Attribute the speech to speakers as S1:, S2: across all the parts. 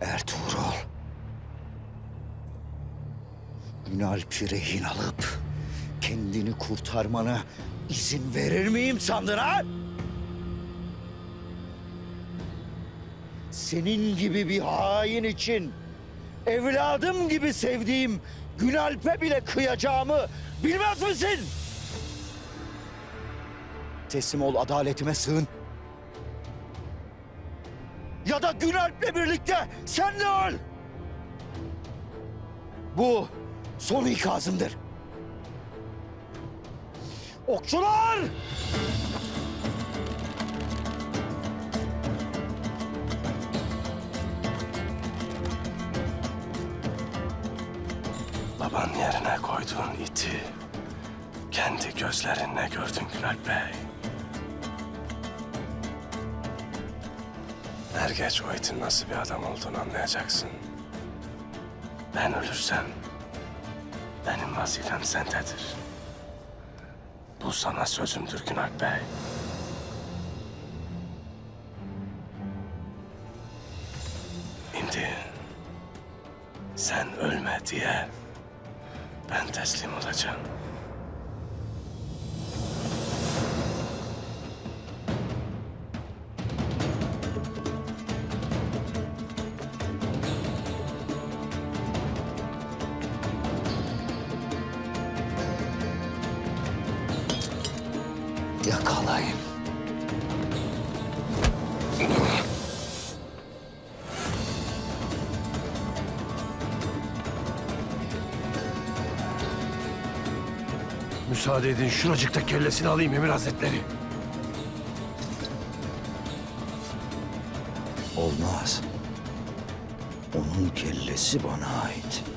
S1: Ertuğrul. Ünalp'i rehin alıp kendini kurtarmana izin verir miyim sandın ha? Senin gibi bir hain için evladım gibi sevdiğim Günalp'e bile kıyacağımı bilmez misin? Teslim ol adaletime sığın. Ya da Günalp'le birlikte sen de öl. Bu son ikazımdır. Okçular!
S2: Baban yerine koyduğun iti kendi gözlerinle gördün Günalp Bey. Er geç o itin nasıl bir adam olduğunu anlayacaksın. Ben ölürsem benim vazifem sendedir. Bu sana sözümdür Günalp Bey. Şimdi sen ölme diye ben teslim olacağım.
S1: Yakalayın.
S2: Müsaade edin şuracıkta kellesini alayım Emir Hazretleri.
S1: Olmaz. Onun kellesi bana ait.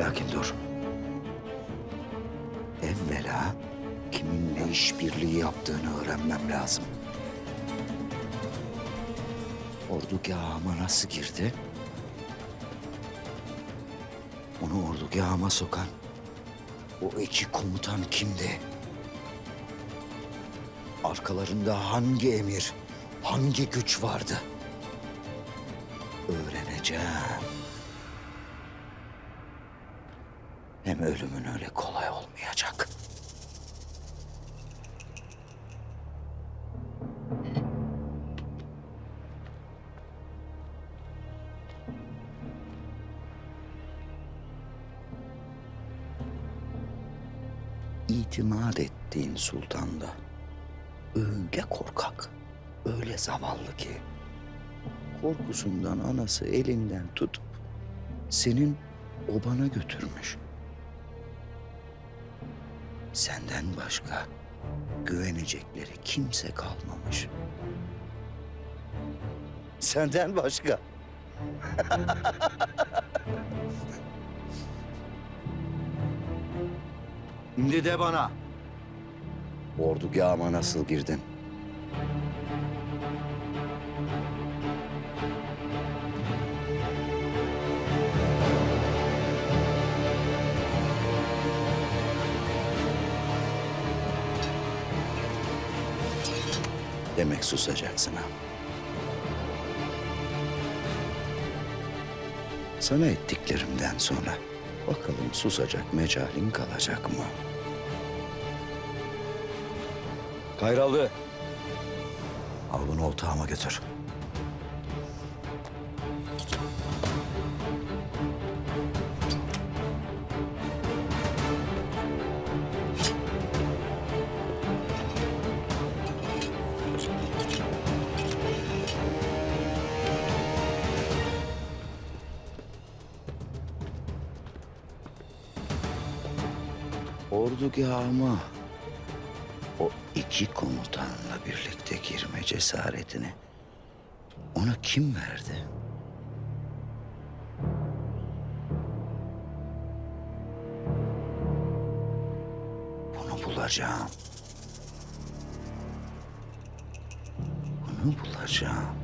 S1: Lakin dur. Evvela kiminle işbirliği yaptığını öğrenmem lazım. Ordugahıma nasıl girdi? Onu ordugahıma sokan o iki komutan kimdi? Arkalarında hangi emir, hangi güç vardı? Öğreneceğim. Hem ölümün öyle kolay olmayacak. itimat ettiğin sultan da öyle korkak, öyle zavallı ki korkusundan anası elinden tutup senin obana götürmüş. Senden başka güvenecekleri kimse kalmamış. Senden başka. Şimdi de bana. Ordugahıma nasıl girdin? Demek susacaksın ha. Sana ettiklerimden sonra bakalım susacak mecalin kalacak mı? Kayralı. Al bunu oltağıma götür. Ordugahıma o iki komutanla birlikte girme cesaretini ona kim verdi? Bunu bulacağım. Bunu bulacağım.